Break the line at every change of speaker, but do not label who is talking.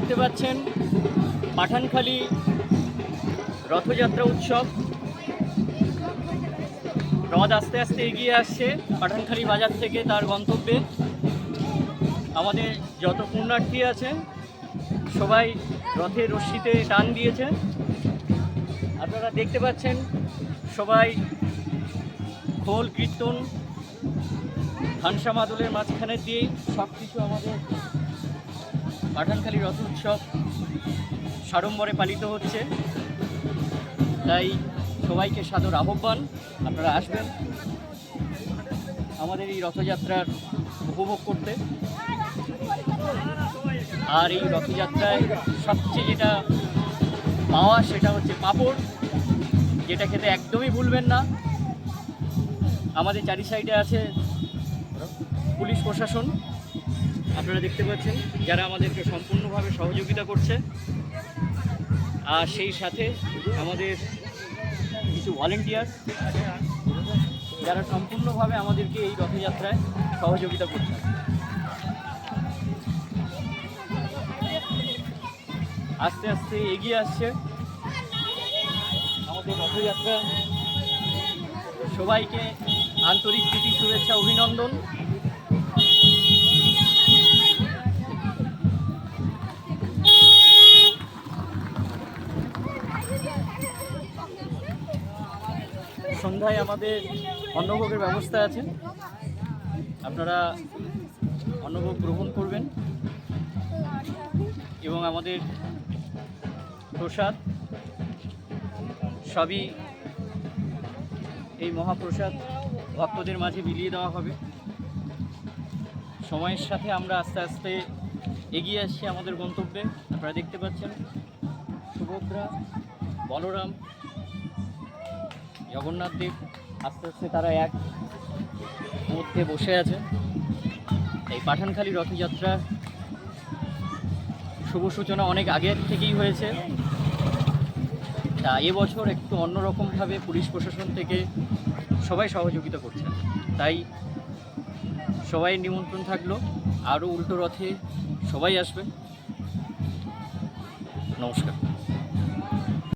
দেখতে পাচ্ছেন পাঠানখালী রথযাত্রা উৎসব। রথ আস্তে আস্তে এগিয়ে আসছে, পাঠানখালী বাজার থেকে তার গন্তব্যে। আমাদের যত পুণ্যার্থী আছে সবাই রথের রশ্মিতে টান দিয়েছে আপনারা দেখতে পাচ্ছেন সবাই খোল কীর্তন হানসা মাদলের মাঝখানে দিয়েই সব কিছু আমাদের পাঠানখালী রথ উৎসব সাড়ম্বরে পালিত হচ্ছে। তাই সবাইকে সাদর আহ্বান, আপনারা আসবেন আমাদের এই রথযাত্রার উপভোগ করতে। আর এই রথযাত্রায় সবচেয়ে যেটা পাওয়া সেটা হচ্ছে পাঁপড়, যেটা খেতে একদমই ভুলবেন না। আমাদের চারি সাইডে আছে পুলিশ প্রশাসন। আপনারা দেখতে পাচ্ছেন যারা আমাদেরকে সম্পূর্ণভাবে সহযোগিতা করছে। আর সেই সাথে আমাদের কিছু ভলেন্টিয়ার যারা সম্পূর্ণভাবে আমাদেরকে এই রথযাত্রায় সহযোগিতা করছে। আস্তে আস্তে এগিয়ে আসছে আমাদের রথযাত্রা। সবাইকে আন্তরিক প্রীতি, শুভেচ্ছা, অভিনন্দন। সন্ধ্যায় আমাদের অন্নভোগের ব্যবস্থা আছে। আপনারা অন্নভোগ গ্রহণ করবেন এবং আমাদের প্রসাদ সবই এই মহাপ্রসাদ ভক্তদের মাঝে বিলিয়ে দেওয়া হবে। সময়ের সাথে আমরা আস্তে আস্তে এগিয়ে আসছি আমাদের গন্তব্যে। আপনারা দেখতে পাচ্ছেন সুভদ্রা, বলরাম জগন্নাথ দেব আস্তে আস্তে তারা এক মধ্যে বসে আছে। এই পাঠানখালী রথযাত্রা শুভ সূচনা অনেক আগের থেকেই হয়েছে। তা এবছর একটু অন্যরকমভাবে পুলিশ প্রশাসন থেকে সবাই সহযোগিতা করছে। তাই সবাই নিমন্ত্রণ থাকল। আরও উল্টো রথে সবাই আসবে। নমস্কার।